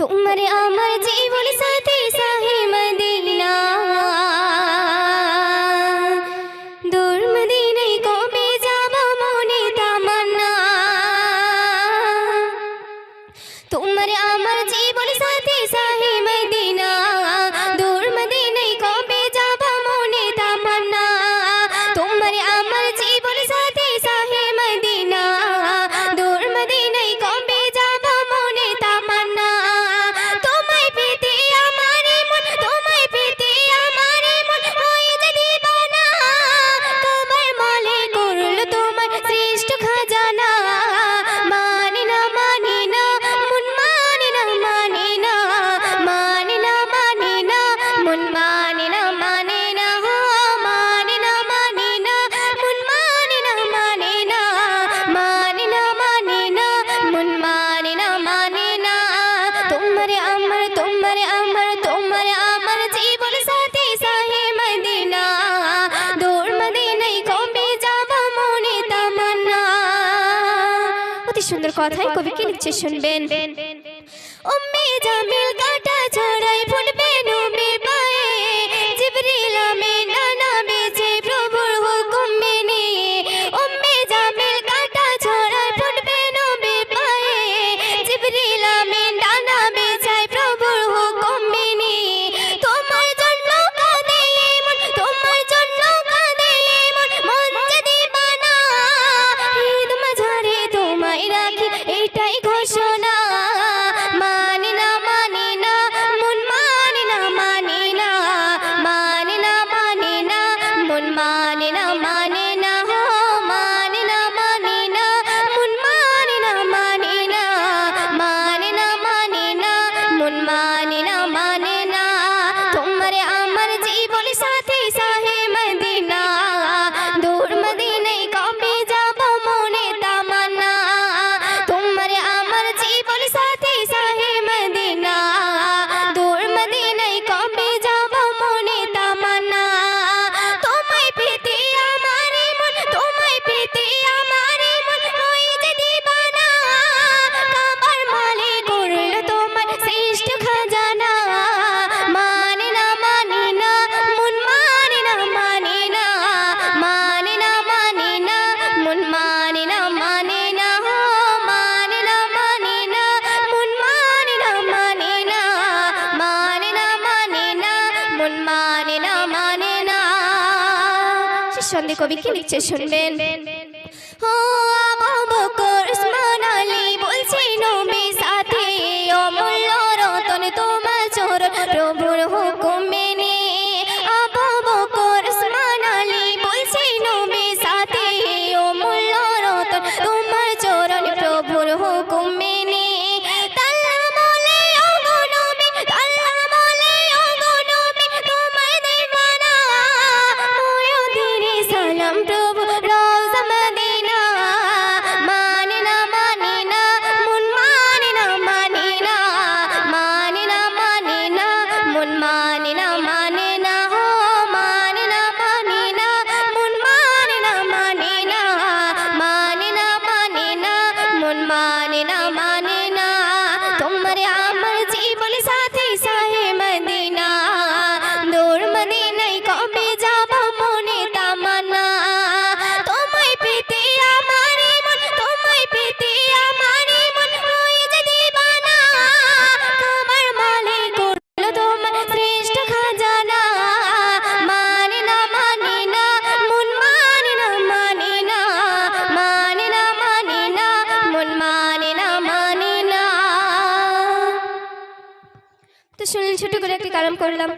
তোমারে আমার জীবন সাথী কথাই কবি কি লিখছে শুনবেন। উম্মে জামিল কাটা ছড়াই ফুটবে জানি না সন্ধে কবি কি লিখছে? শুনবেন। ও শুনলেন ছোট করে একটা কালাম করলাম।